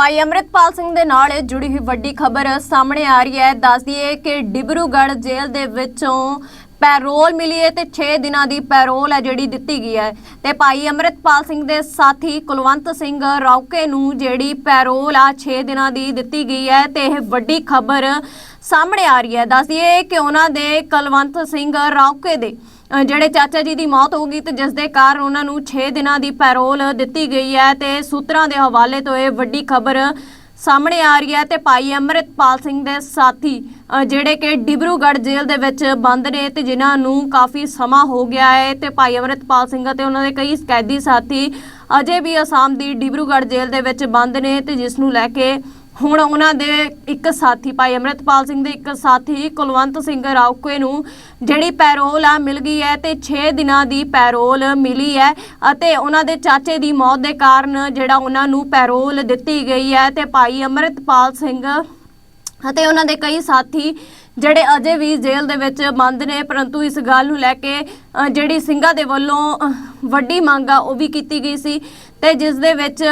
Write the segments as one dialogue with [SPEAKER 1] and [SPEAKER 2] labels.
[SPEAKER 1] ਭਾਈ ਅੰਮ੍ਰਿਤਪਾਲ ਸਿੰਘ ਦੇ ਨਾਲ ਜੁੜੀ ਹੋਈ ਵੱਡੀ ਖਬਰ ਸਾਹਮਣੇ ਆ ਰਹੀ ਹੈ। ਦੱਸ ਦਈਏ ਕਿ ਡਿਬਰੂਗੜ੍ਹ ਜੇਲ੍ਹ ਦੇ ਵਿੱਚੋਂ ਪੈਰੋਲ ਮਿਲੀ ਹੈ ਤੇ 6 ਦਿਨਾਂ ਦੀ ਪੈਰੋਲ ਹੈ ਜਿਹੜੀ ਦਿੱਤੀ ਗਈ ਹੈ। ਤੇ ਭਾਈ ਅੰਮ੍ਰਿਤਪਾਲ ਸਿੰਘ ਦੇ ਸਾਥੀ ਕੁਲਵੰਤ ਸਿੰਘ ਰੌਕੇ ਨੂੰ ਜਿਹੜੀ ਪੈਰੋਲ ਆ 6 ਦਿਨਾਂ ਦੀ ਦਿੱਤੀ ਗਈ ਹੈ ਤੇ ਇਹ ਵੱਡੀ ਖਬਰ ਸਾਹਮਣੇ ਆ ਰਹੀ ਹੈ। ਦੱਸਦੀਏ ਕਿ ਉਹਨਾਂ ਦੇ ਕੁਲਵੰਤ ਸਿੰਘ ਰੌਕੇ ਦੇ ਜਿਹੜੇ ਚਾਚਾ ਜੀ ਦੀ ਮੌਤ ਹੋ ਗਈ ਤੇ ਜਿਸ ਦੇ ਕਾਰਨ ਉਹਨਾਂ ਨੂੰ 6 ਦਿਨਾਂ ਦੀ ਪੈਰੋਲ ਦਿੱਤੀ ਗਈ ਹੈ ਤੇ ਸੂਤਰਾਂ ਦੇ ਹਵਾਲੇ ਤੋਂ ਇਹ ਵੱਡੀ ਖਬਰ ਸਾਹਮਣੇ ਆ ਰਹੀ ਹੈ ਤੇ ਭਾਈ ਅੰਮ੍ਰਿਤਪਾਲ ਸਿੰਘ ਦੇ ਸਾਥੀ ਜਿਹੜੇ ਕਿ ਡਿਬਰੂਗੜ੍ਹ ਜੇਲ੍ਹ ਦੇ ਵਿੱਚ ਬੰਦ ਨੇ ਤੇ ਜਿਨ੍ਹਾਂ ਨੂੰ ਕਾਫੀ ਸਮਾਂ ਹੋ ਗਿਆ ਹੈ ਤੇ ਭਾਈ ਅੰਮ੍ਰਿਤਪਾਲ ਸਿੰਘ ਅਤੇ ਉਹਨਾਂ ਦੇ ਕਈ ਕੈਦੀ ਸਾਥੀ ਅਜੇ ਵੀ ਅਸਾਮ ਦੀ ਡਿਬਰੂਗੜ੍ਹ ਜੇਲ੍ਹ ਦੇ ਵਿੱਚ ਬੰਦ ਨੇ ਤੇ ਜਿਸ ਨੂੰ ਲੈ ਕੇ ਹੁਣ ਉਹਨਾਂ ਦੇ ਇੱਕ ਸਾਥੀ ਭਾਈ ਅੰਮ੍ਰਿਤਪਾਲ ਸਿੰਘ ਦੇ ਇੱਕ ਸਾਥੀ ਕੁਲਵੰਤ ਸਿੰਘ ਰਾਉਕੇ ਨੂੰ ਜਿਹੜੀ ਪੈਰੋਲ ਆ ਮਿਲ ਗਈ ਹੈ ਤੇ 6 ਦਿਨਾਂ ਦੀ ਪੈਰੋਲ ਮਿਲੀ ਹੈ ਅਤੇ ਉਹਨਾਂ ਦੇ ਚਾਚੇ ਦੀ ਮੌਤ ਦੇ ਕਾਰਨ ਜਿਹੜਾ ਉਹਨਾਂ ਨੂੰ ਪੈਰੋਲ ਦਿੱਤੀ ਗਈ ਹੈ ਤੇ ਭਾਈ ਅੰਮ੍ਰਿਤਪਾਲ ਸਿੰਘ ਅਤੇ ਉਹਨਾਂ ਦੇ ਕਈ ਸਾਥੀ ਜਿਹੜੇ ਅਜੇ ਵੀ ਜੇਲ੍ਹ ਦੇ ਵਿੱਚ ਬੰਦ ਨੇ, ਪਰੰਤੂ ਇਸ ਗੱਲ ਨੂੰ ਲੈ ਕੇ ਜਿਹੜੀ ਸਿੰਘਾਂ ਦੇ ਵੱਲੋਂ ਵੱਡੀ ਮੰਗ ਆ, ਉਹ ਵੀ ਕੀਤੀ ਗਈ ਸੀ। ਤੇ ਜਿਸ ਦੇ ਵਿੱਚ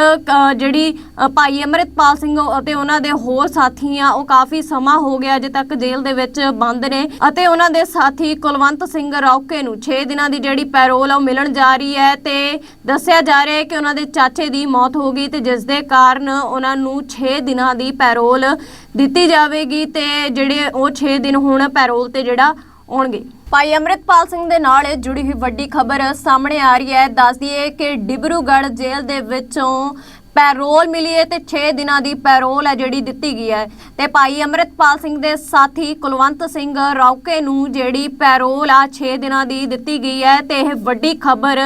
[SPEAKER 1] ਜਿਹੜੀ ਭਾਈ ਅੰਮ੍ਰਿਤਪਾਲ ਸਿੰਘ ਅਤੇ ਉਹਨਾਂ ਦੇ ਹੋਰ ਸਾਥੀ ਆ, ਉਹ ਕਾਫੀ ਸਮਾਂ ਹੋ ਗਿਆ ਅਜੇ ਤੱਕ ਜੇਲ੍ਹ ਦੇ ਵਿੱਚ ਬੰਦ ਨੇ ਅਤੇ ਉਹਨਾਂ ਦੇ ਸਾਥੀ ਕੁਲਵੰਤ ਸਿੰਘ ਰੌਕੇ ਨੂੰ 6 ਦਿਨਾਂ ਦੀ ਜਿਹੜੀ ਪੈਰੋਲ ਆ ਉਹ ਮਿਲਣ ਜਾ ਰਹੀ ਹੈ ਤੇ ਦੱਸਿਆ ਜਾ ਰਿਹਾ ਹੈ ਕਿ ਉਹਨਾਂ ਦੇ ਚਾਚੇ ਦੀ ਮੌਤ ਹੋ ਗਈ ਤੇ ਜਿਸ ਦੇ ਕਾਰਨ ਉਹਨਾਂ ਨੂੰ 6 ਦਿਨਾਂ ਦੀ ਪੈਰੋਲ ਦਿੱਤੀ ਜਾਵੇਗੀ ਤੇ ਜਿਹੜੇ ਉਹ 6 ਦਿਨ ਹੁਣ ਪੈਰੋਲ ਤੇ ਜਿਹੜਾ ਆਉਣਗੇ। ਭਾਈ ਅੰਮ੍ਰਿਤਪਾਲ ਸਿੰਘ ਦੇ ਨਾਲ ਜੁੜੀ ਹੋਈ ਵੱਡੀ ਖਬਰ ਸਾਹਮਣੇ ਆ ਰਹੀ ਹੈ। ਦੱਸ ਦਈਏ ਕਿ ਡਿਬਰੂਗੜ੍ਹ ਜੇਲ੍ਹ ਦੇ ਵਿੱਚੋਂ ਪੈਰੋਲ ਮਿਲੀ ਹੈ ਤੇ 6 ਦਿਨਾਂ ਦੀ ਪੈਰੋਲ ਹੈ ਜਿਹੜੀ ਦਿੱਤੀ ਗਈ ਹੈ। ਤੇ ਭਾਈ ਅੰਮ੍ਰਿਤਪਾਲ ਸਿੰਘ ਦੇ ਸਾਥੀ ਕੁਲਵੰਤ ਸਿੰਘ ਰੌਕੇ ਨੂੰ ਜਿਹੜੀ ਪੈਰੋਲ ਆ 6 ਦਿਨਾਂ ਦੀ ਦਿੱਤੀ ਗਈ ਹੈ ਤੇ ਇਹ ਵੱਡੀ ਖਬਰ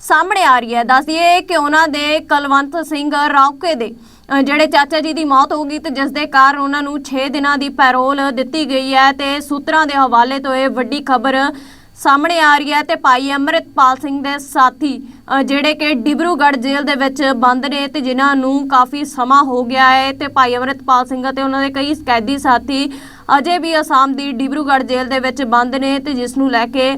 [SPEAKER 1] ਸਾਹਮਣੇ ਆ ਰਹੀ ਹੈ। ਦੱਸਦੀਏ ਕਿ ਉਹਨਾਂ ਦੇ ਕੁਲਵੰਤ ਸਿੰਘ ਰੌਕੇ ਦੇ ਅ, ਜਿਹੜੇ ਚਾਚਾ ਜੀ ਦੀ ਮੌਤ ਹੋ ਗਈ ਤੇ ਜਿਸ ਦੇ ਕਾਰਨ ਉਹਨਾਂ ਨੂੰ 6 ਦਿਨਾਂ ਦੀ ਪੈਰੋਲ ਦਿੱਤੀ ਗਈ ਹੈ ਤੇ ਸੂਤਰਾਂ ਦੇ ਹਵਾਲੇ ਤੋਂ ਇਹ ਵੱਡੀ ਖਬਰ ਸਾਹਮਣੇ ਆ ਰਹੀ ਹੈ ਤੇ ਭਾਈ ਅੰਮ੍ਰਿਤਪਾਲ ਸਿੰਘ ਦੇ ਸਾਥੀ ਅ, ਜਿਹੜੇ ਕਿ ਡਿਬਰੂਗੜ੍ਹ ਜੇਲ੍ਹ ਦੇ ਵਿੱਚ ਬੰਦ ਨੇ ਤੇ ਜਿਨ੍ਹਾਂ ਨੂੰ ਕਾਫੀ ਸਮਾਂ ਹੋ ਗਿਆ ਹੈ ਤੇ ਭਾਈ ਅੰਮ੍ਰਿਤਪਾਲ ਸਿੰਘ ਅਤੇ ਉਹਨਾਂ ਦੇ ਕਈ ਕੈਦੀ ਸਾਥੀ ਅਜੇ ਵੀ ਅਸਾਮ ਦੀ ਡਿਬਰੂਗੜ੍ਹ ਜੇਲ੍ਹ ਦੇ ਵਿੱਚ ਬੰਦ ਨੇ ਤੇ ਜਿਸ ਨੂੰ ਲੈ ਕੇ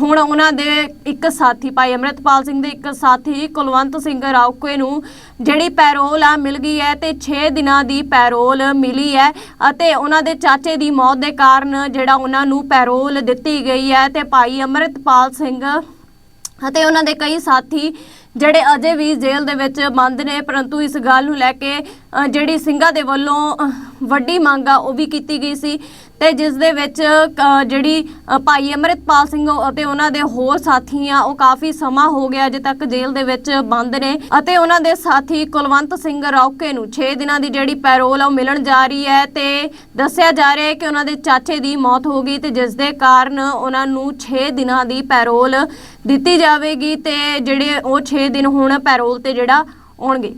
[SPEAKER 1] ਹੁਣ ਉਹਨਾਂ ਦੇ ਇੱਕ ਸਾਥੀ ਭਾਈ ਅੰਮ੍ਰਿਤਪਾਲ ਸਿੰਘ ਦੇ ਇੱਕ ਸਾਥੀ ਕੁਲਵੰਤ ਸਿੰਘ ਰਾਉਕੇ ਨੂੰ ਜਿਹੜੀ ਪੈਰੋਲ ਆ, ਮਿਲ ਗਈ ਹੈ ਤੇ 6 ਦਿਨਾਂ ਦੀ ਪੈਰੋਲ ਮਿਲੀ ਹੈ ਅਤੇ ਉਹਨਾਂ ਦੇ ਚਾਚੇ ਦੀ ਮੌਤ ਦੇ ਕਾਰਨ ਜਿਹੜਾ ਉਹਨਾਂ ਨੂੰ ਪੈਰੋਲ ਦਿੱਤੀ ਗਈ ਹੈ ਤੇ ਭਾਈ ਅੰਮ੍ਰਿਤਪਾਲ ਸਿੰਘ ਅਤੇ ਉਹਨਾਂ ਦੇ ਕਈ ਸਾਥੀ ਜਿਹੜੇ ਅਜੇ ਵੀ ਜੇਲ੍ਹ ਦੇ ਵਿੱਚ ਬੰਦ ਨੇ, ਪਰੰਤੂ ਇਸ ਗੱਲ ਨੂੰ ਲੈ ਕੇ ਜਿਹੜੀ ਸਿੰਘਾਂ ਦੇ ਵੱਲੋਂ ਵੱਡੀ ਮੰਗ ਆ, ਉਹ ਵੀ ਕੀਤੀ ਗਈ ਸੀ। ਤੇ ਜਿਸ ਦੇ ਵਿੱਚ ਜਿਹੜੀ ਭਾਈ ਅੰਮ੍ਰਿਤਪਾਲ ਸਿੰਘ ਅਤੇ ਉਹਨਾਂ ਦੇ ਹੋਰ ਸਾਥੀ ਆ, ਉਹ ਕਾਫੀ ਸਮਾਂ ਹੋ ਗਿਆ ਅਜੇ ਤੱਕ ਜੇਲ੍ਹ ਦੇ ਵਿੱਚ ਬੰਦ ਨੇ। ਅਤੇ ਉਹਨਾਂ ਦੇ ਸਾਥੀ ਕੁਲਵੰਤ ਸਿੰਘ ਰੌਕੇ ਨੂੰ 6 ਦਿਨਾਂ ਦੀ ਜਿਹੜੀ ਪੈਰੋਲ ਆ, ਉਹ ਮਿਲਣ ਜਾ ਰਹੀ ਹੈ। ਤੇ ਦੱਸਿਆ ਜਾ ਰਿਹਾ ਹੈ ਕਿ ਉਹਨਾਂ ਦੇ ਚਾਚੇ ਦੀ ਮੌਤ ਹੋ ਗਈ ਤੇ ਜਿਸ ਦੇ ਕਾਰਨ ਉਹਨਾਂ ਨੂੰ 6 ਦਿਨਾਂ ਦੀ ਪੈਰੋਲ ਦਿੱਤੀ ਜਾਵੇਗੀ ਤੇ ਜਿਹੜੇ ਉਹ 6 ਦਿਨ ਹੁਣ ਪੈਰੋਲ ਤੇ ਜਿਹੜਾ ਆਉਣਗੇ।